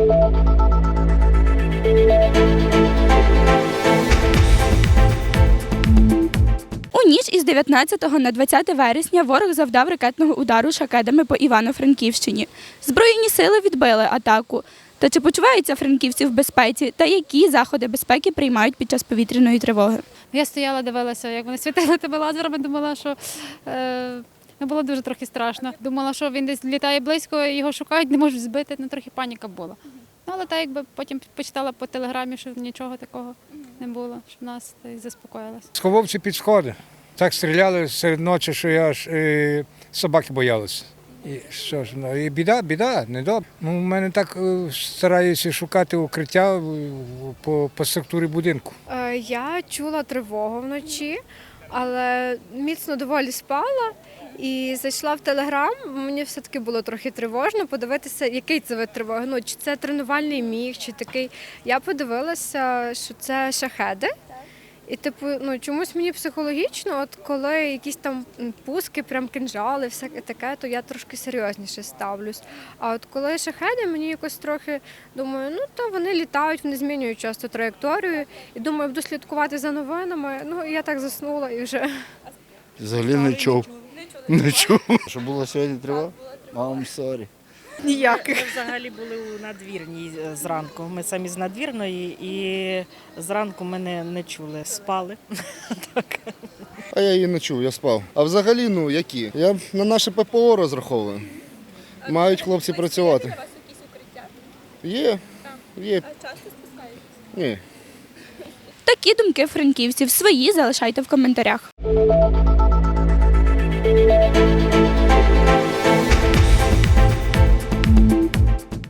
У ніч із 19 на 20 вересня ворог завдав ракетного удару шахедами по Івано-Франківщині. Збройні сили відбили атаку. Та чи почуваються франківці в безпеці та які заходи безпеки приймають під час повітряної тривоги? Я стояла, дивилася, як вони світили тебе лазерами, думала, що е, ну, було дуже трохи страшно. Думала, що він десь літає близько, його шукають, не можуть збити. Ну, трохи паніка була. Ну, але так якби потім почитала по телеграмі, що нічого такого не було, щоб нас та й заспокоїлася. Сховався під сходи. Так стріляли серед ночі, що я аж е, собаки боялися. І що ж, ну, і біда, біда, недобре. Ну, у мене так е, стараюся шукати укриття е, по, по структурі будинку. Я чула тривогу вночі, але міцно доволі спала і зайшла в телеграм. Мені все-таки було трохи тривожно подивитися, який це вид тривоги. Ну, чи це тренувальний міг, чи такий. Я подивилася, що це шахеди. І, типу, ну чомусь мені психологічно, от коли якісь там пуски, прям кинжали, всяке таке, то я трошки серйозніше ставлюсь. А от коли шахеди, мені якось трохи думаю, ну то вони літають, вони змінюють часто траєкторію. І думаю, буду слідкувати за новинами. Ну і я так заснула і вже. Взагалі не чув. Не чув. Що було сьогодні тривога? Мам, сорі. Ніяких. Ми взагалі були у надвірній е, зранку. Ми самі з надвірної і зранку ми не, не чули. Спали. так. А я її не чув, я спав. А взагалі, ну які? Я на наше ППО розраховую. Мають хлопці працювати. Є. Є. А часто спускаєтесь? Ні. Такі думки франківців свої залишайте в коментарях. Música